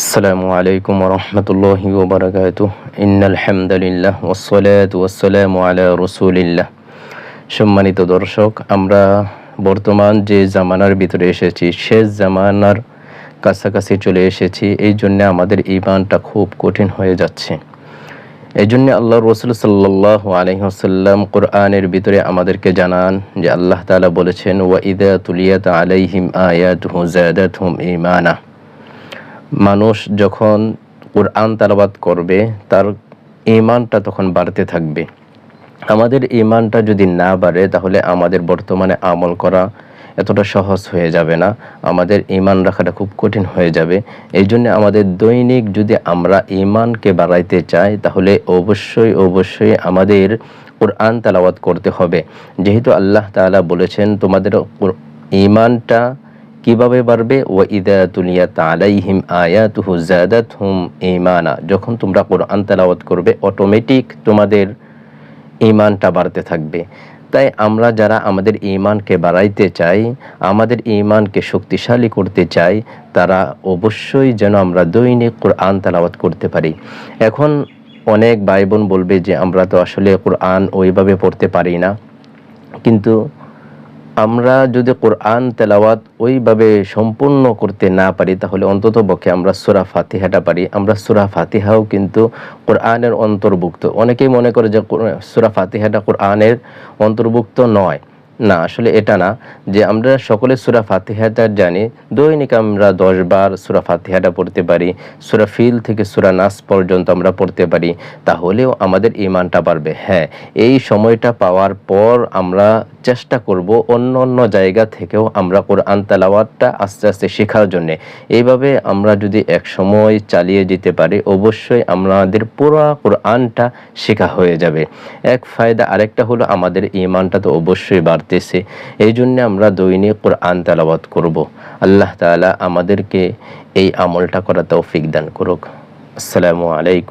السلام عليكم ورحمة الله وبركاته إن الحمد لله والصلاة والسلام على رسول الله সম্মানিত দর্শক আমরা বর্তমান যে জামানার ভিতরে এসেছি শেষ জামানার কাছাকাছি চলে এসেছি এই জন্য আমাদের ইমানটা খুব কঠিন হয়ে যাচ্ছে এই জন্য আল্লাহ রসুল সাল্লাহ আলহিহাসাল্লাম কোরআনের ভিতরে আমাদেরকে জানান যে আল্লাহ তালা বলেছেন ওয়া ইদা তুলিয়াত আলাইহিম আয়াত হুজাদাত হুম ইমানা মানুষ যখন কোরআন তালাবাদ করবে, তার ইমানটা তখন বাড়তে থাকবে। আমাদের ইমানটা যদি না বাড়ে, তাহলে আমাদের বর্তমানে আমল করা এতটা সহজ হয়ে যাবে না। আমাদের ইমান রাখাটা খুব কঠিন হয়ে যাবে। এই জন্য আমাদের দৈনিক যদি আমরা ইমানকে বাড়াইতে চাই, তাহলে অবশ্যই অবশ্যই আমাদের কোরআন তালাবাদ করতে হবে। যেহেতু আল্লাহ তাআলা বলেছেন, তোমাদের ইমানটা কীভাবে বাড়বে? ও ইদা তুলিয়াত আলাইহিম আয়াতুহু জাদাতহুম ঈমানা। যখন তোমরা কোরআন তেলাওয়াত করবে অটোমেটিক তোমাদের ঈমানটা বাড়তে থাকবে। তাই আমরা যারা আমাদের ঈমানকে বাড়াইতে চাই, আমাদের ইমানকে শক্তিশালী করতে চাই, তারা অবশ্যই যেন আমরা দৈনিক কোরআন তেলাওয়াত করতে পারি। এখন অনেক ভাই বোন বলবে যে, আমরা তো আসলে কোরআন ওইভাবে পড়তে পারি না। কিন্তু আমরা যদি কোরআন, তেলাওয়াত ওইভাবে সম্পূর্ণ করতে না পারি, তাহলে অন্তত পক্ষে আমরা সুরা ফাতিহাটা পারি। আমরা সুরা ফাতিহাও কিন্তু কোরআনের অন্তর্ভুক্ত। অনেকেই মনে করে যে সুরা ফাতিহাটা কোরআনের অন্তর্ভুক্ত নয়। না, আসলে এটা না, যে আমরা সকলে সুরা ফাতিহাটা জানি। দৈনিক আমরা দশ বার সুরা ফাতিহাটা পড়তে পারি, সুরা ফিল থেকে সুরা নাস পর্যন্ত আমরা পড়তে পারি, তাহলেও আমাদের ইমানটা বাড়বে। হ্যাঁ এই সময়টা পাওয়ার পর আমরা চেষ্টা করব অন্য অন্য জায়গা থেকেও আমরা কোরআন তালাওয়াতটা আস্তে আস্তে শেখার জন্যে। এইভাবে আমরা যদি এক সময় চালিয়ে যেতে পারি, অবশ্যই আমাদের পুরো কোরআনটা শেখা হয়ে যাবে। এক ফায়দা আরেকটা হলো, আমাদের ইমানটা তো অবশ্যই বাড়তেছে এই জন্য আমরা দৈনিক কোরআন তালাবাদ করব। আল্লাহ তালা আমাদেরকে এই আমলটা করা তৌফিক দান করুক। আসসালামু আলাইকুম।